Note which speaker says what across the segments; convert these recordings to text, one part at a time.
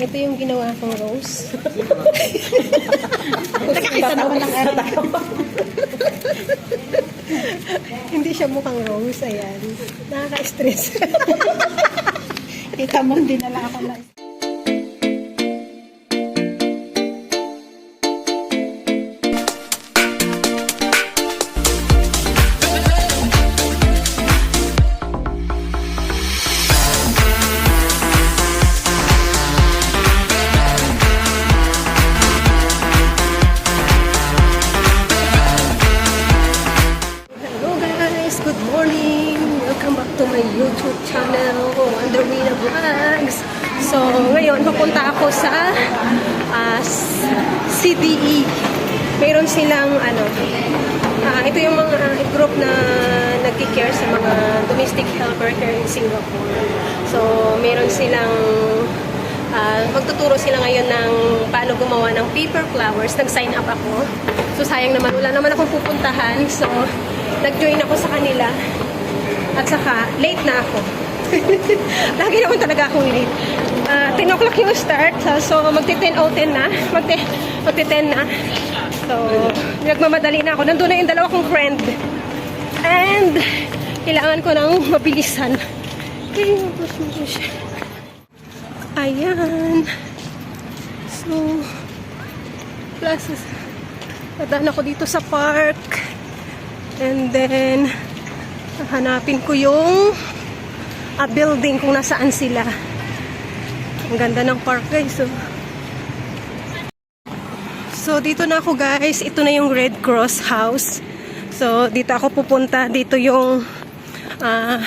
Speaker 1: ito yung ginawa kong rose.
Speaker 2: Nakakita naman ng ata ko.
Speaker 1: Hindi siya mukhang rose, ayan. Nakaka-stress.
Speaker 2: Kita mo, hindi na lang ako na.
Speaker 1: Good morning! Welcome back to my YouTube channel, Wanderina Vlogs. So, ngayon, papunta ako sa ah, s- CDE. Mayroon silang, ano, ah, ito yung mga group na nag-care sa mga domestic helper here in Singapore. So, mayroon silang Ah, magtuturo sila ngayon ng paano gumawa ng paper flowers. Nag-sign up ako. So, sayang naman. Wala naman akong pupuntahan. So, nag-join ako sa kanila. At saka, late na ako. Lagi naman talaga akong late. Ah, 10 o'clock yung start. So, so magti-10 o 10 na. Magti, magti-10 na. So, nagmamadali na ako. Nandun na yung dalawa kong friend. And, kailangan ko ng mabilisan. Ay, mapos mo siya. Ayan. So, plus, dadaan ako dito sa park. And then, hanapin ko yung a building kung nasaan sila. Ang ganda ng park guys. So, so dito na ako guys. Ito na yung Red Cross House. So, dito ako pupunta. Dito yung ah,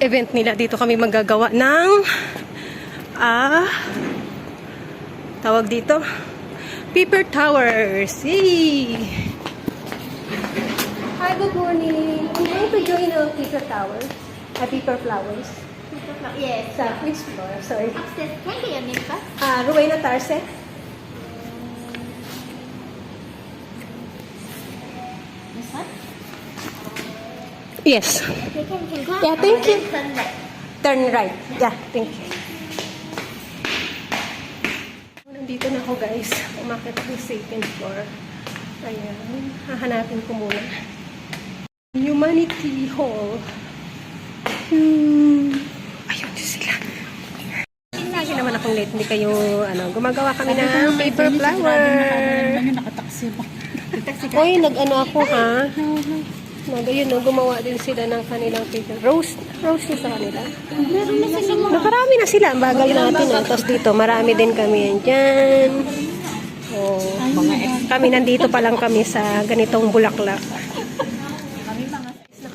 Speaker 1: event nila. Dito kami magagawa ng ah tawag dito paper towers Yay! Good morning. I'm going to join the paper tower. Uh, paper flowers.
Speaker 3: Yes.
Speaker 1: Sa which floor? Sorry.
Speaker 3: Upstairs. Can get your name first?
Speaker 1: Ah, Rowena Tarse.
Speaker 3: This one?
Speaker 1: Yes.
Speaker 3: Okay, can, can go.
Speaker 1: Yeah, thank
Speaker 3: Uh,
Speaker 1: you.
Speaker 3: Turn right.
Speaker 1: Turn right. Yeah, thank you. Nandito na ako guys. Umakit ako sa second floor. Ayan. Hahanapin ko muna. Humanity Hall. Hmm. Ayun sila. Lagi naman akong late. Hindi kayo, ano, gumagawa kami ng paper flower.
Speaker 2: Nakataksi mo.
Speaker 1: Uy, nag-ano ako ha? Nag, ayun, no, gumawa din sila ng kanilang paper. Rose, rose na sa kanila. Nakarami na sila. Ang bagal natin. Ah. Tapos dito, marami din kami yan dyan. Oh, kami nandito pa lang kami sa ganitong bulaklak.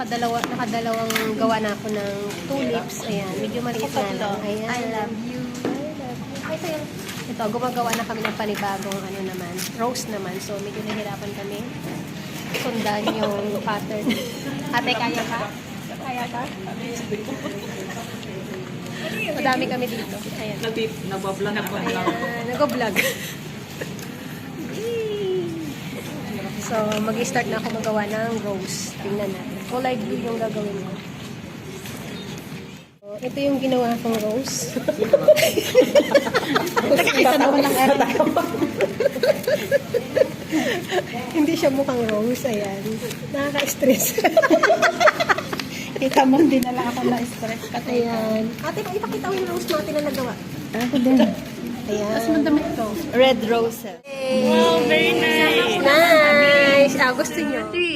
Speaker 1: Nakadalawa, nakadalawang gawa na ako ng tulips. Ayan, medyo maliit na lang. Ayan.
Speaker 3: I love you.
Speaker 1: Ay, ito yung, ito, gumagawa na kami ng panibagong ano naman, rose naman. So, medyo nahirapan kami sundan yung pattern. Ate, kaya ka? Kaya ka? Madami kami dito. Ayan.
Speaker 2: Nagbablog ako.
Speaker 1: Ayan, nag-vlog. so, mag-start na ako magawa ng rose. Tingnan natin. Kulay blue yung gagawin mo. So, ito yung ginawa kong rose.
Speaker 2: Nakakita naman ng ata ko.
Speaker 1: Hindi siya mukhang rose. Ayan. Nakaka-stress.
Speaker 2: Kita mo, hindi na lang ako na-stress.
Speaker 1: Ayan. Ate, ipakita ko yung rose natin na nagawa.
Speaker 2: Ako din.
Speaker 1: Ayan.
Speaker 2: Tapos mandamit to.
Speaker 3: Red roses.
Speaker 1: Wow, very nice. Nice. Ah, gusto niyo?